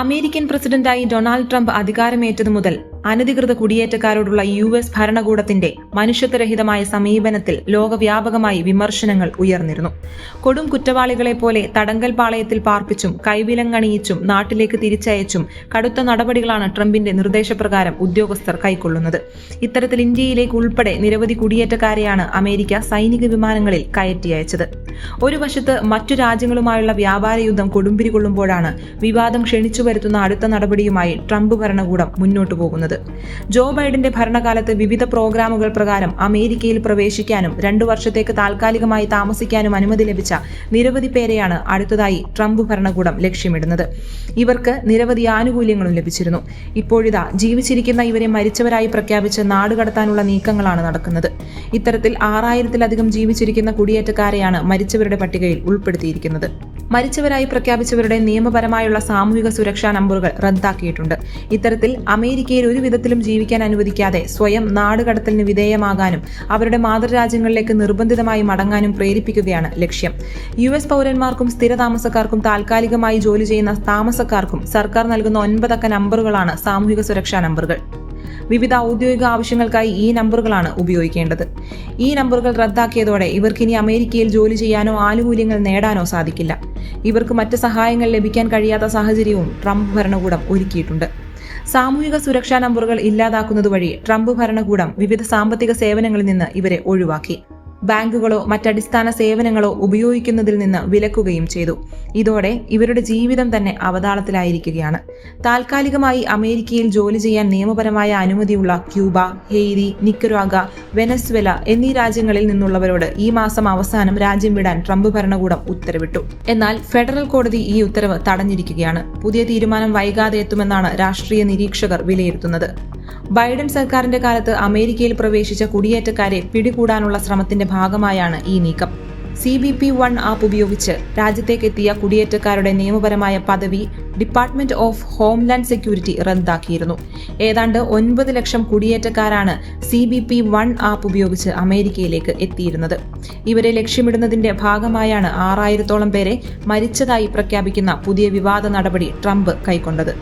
American പ്രസിഡന്റായി Donald Trump അധികാരമേറ്റതു മുതൽ അനധികൃത കുടിയേറ്റക്കാരോടുള്ള യു എസ് ഭരണകൂടത്തിന്റെ മനുഷ്യത്വരഹിതമായ സമീപനത്തിൽ ലോകവ്യാപകമായി വിമർശനങ്ങൾ ഉയർന്നിരുന്നു. കൊടും കുറ്റവാളികളെ പോലെ തടങ്കൽ പാളയത്തിൽ പാർപ്പിച്ചും കൈവിലങ്ങണിയിച്ചും നാട്ടിലേക്ക് തിരിച്ചയച്ചും കടുത്ത നടപടികളാണ് ട്രംപിന്റെ നിർദ്ദേശപ്രകാരം ഉദ്യോഗസ്ഥർ കൈക്കൊള്ളുന്നത്. ഇത്തരത്തിൽ ഇന്ത്യയിലേക്ക് ഉൾപ്പെടെ നിരവധി കുടിയേറ്റക്കാരെയാണ് അമേരിക്ക സൈനിക വിമാനങ്ങളിൽ കയറ്റി അയച്ചത്. ഒരു വശത്ത് മറ്റു രാജ്യങ്ങളുമായുള്ള വ്യാപാര യുദ്ധം കൊടുമ്പിരി കൊള്ളുമ്പോഴാണ് വിവാദം ക്ഷണിച്ചു വരുത്തുന്ന അടുത്ത നടപടിയുമായി ട്രംപ് ഭരണകൂടം മുന്നോട്ടു പോകുന്നത്. ജോ ബൈഡന്റെ ഭരണകാലത്ത് വിവിധ പ്രോഗ്രാമുകൾ പ്രകാരം അമേരിക്കയിൽ പ്രവേശിക്കാനും രണ്ടു വർഷത്തേക്ക് താൽക്കാലികമായി താമസിക്കാനും അനുമതി ലഭിച്ച നിരവധി പേരെയാണ് അടുത്തതായി ട്രംപ് ഭരണകൂടം ലക്ഷ്യമിടുന്നത്. ഇവർക്ക് നിരവധി ആനുകൂല്യങ്ങളും ലഭിച്ചിരുന്നു. ഇപ്പോഴിതാ ജീവിച്ചിരിക്കുന്ന ഇവരെ മരിച്ചവരായി പ്രഖ്യാപിച്ച് നാടുകടത്താനുള്ള നീക്കങ്ങളാണ് നടക്കുന്നത്. ഇത്തരത്തിൽ ആറായിരത്തിലധികം ജീവിച്ചിരിക്കുന്ന കുടിയേറ്റക്കാരെയാണ് മരിച്ചവരുടെ പട്ടികയിൽ ഉൾപ്പെടുത്തിയിരിക്കുന്നത്. മരിച്ചവരായി പ്രഖ്യാപിച്ചവരുടെ നിയമപരമായുള്ള സാമൂഹിക സുരക്ഷാ നമ്പറുകൾ റദ്ദാക്കിയിട്ടുണ്ട്. ഇത്തരത്തിൽ അമേരിക്കയിൽ ഒരു വിധത്തിലും ജീവിക്കാൻ അനുവദിക്കാതെ സ്വയം നാടുകടത്തലിന് വിധേയമാകാനും അവരുടെ മാതൃരാജ്യങ്ങളിലേക്ക് നിർബന്ധിതമായി മടങ്ങാനും പ്രേരിപ്പിക്കുകയാണ് ലക്ഷ്യം. യു എസ് പൗരന്മാർക്കും സ്ഥിരതാമസക്കാർക്കും താൽക്കാലികമായി ജോലി ചെയ്യുന്ന താമസക്കാർക്കും സർക്കാർ നൽകുന്ന ഒൻപതക്ക നമ്പറുകളാണ് സാമൂഹിക സുരക്ഷാ നമ്പറുകൾ. വിവിധ ഔദ്യോഗിക ആവശ്യങ്ങൾക്കായി ഈ നമ്പറുകളാണ് ഉപയോഗിക്കേണ്ടത്. ഈ നമ്പറുകൾ റദ്ദാക്കിയതോടെ ഇവർക്കിനി അമേരിക്കയിൽ ജോലി ചെയ്യാനോ ആനുകൂല്യങ്ങൾ നേടാനോ സാധിക്കില്ല. ഇവർക്ക് മറ്റ് സഹായങ്ങൾ ലഭിക്കാൻ കഴിയാത്ത സാഹചര്യവും ട്രംപ് ഭരണകൂടം ഒരുക്കിയിട്ടുണ്ട്. സാമൂഹിക സുരക്ഷാ നമ്പറുകൾ ഇല്ലാതാക്കുന്നത് വഴി ട്രംപ് ഭരണകൂടം വിവിധ സാമ്പത്തിക സേവനങ്ങളിൽ നിന്ന് ഇവരെ ഒഴിവാക്കി. ബാങ്കുകളോ മറ്റടിസ്ഥാന സേവനങ്ങളോ ഉപയോഗിക്കുന്നതിൽ നിന്ന് വിലക്കുകയും ചെയ്തു. ഇതോടെ ഇവരുടെ ജീവിതം തന്നെ അവതാളത്തിലായിരിക്കുകയാണ്. താൽക്കാലികമായി അമേരിക്കയിൽ ജോലി ചെയ്യാൻ നിയമപരമായ അനുമതിയുള്ള ക്യൂബ ഹെയ്തി നിക്കരാഗ വെനസ്വെല എന്നീ രാജ്യങ്ങളിൽ നിന്നുള്ളവരോട് ഈ മാസം അവസാനം രാജ്യം വിടാൻ ട്രംപ് ഭരണകൂടം ഉത്തരവിട്ടു. എന്നാൽ ഫെഡറൽ കോടതി ഈ ഉത്തരവ് തടഞ്ഞിരിക്കുകയാണ്. പുതിയ തീരുമാനം വൈകാതെ എത്തുമെന്നാണ് രാഷ്ട്രീയ നിരീക്ഷകർ വിലയിരുത്തുന്നത്. ബൈഡൻ സർക്കാരിന്റെ കാലത്ത് അമേരിക്കയിൽ പ്രവേശിച്ച കുടിയേറ്റക്കാരെ പിടികൂടാനുള്ള ശ്രമത്തിന്റെ ഭാഗമായാണ് ഈ നീക്കം. C B P one app ഉപയോഗിച്ച് രാജ്യത്തേക്ക് എത്തിയ കുടിയേറ്റക്കാരുടെ നിയമപരമായ പദവി ഡിപ്പാർട്ട്മെന്റ് ഓഫ് ഹോംലാൻഡ് സെക്യൂരിറ്റി റദ്ദാക്കിയിരുന്നു. ഏതാണ്ട് ഒൻപത് ലക്ഷം കുടിയേറ്റക്കാരാണ് C B P one app ഉപയോഗിച്ച് അമേരിക്കയിലേക്ക് എത്തിയിരുന്നത്. ഇവരെ ലക്ഷ്യമിടുന്നതിന്റെ ഭാഗമായാണ് ആറായിരത്തോളം പേരെ മരിച്ചതായി പ്രഖ്യാപിക്കുന്ന പുതിയ വിവാദ നടപടി ട്രംപ് കൈക്കൊണ്ടത്.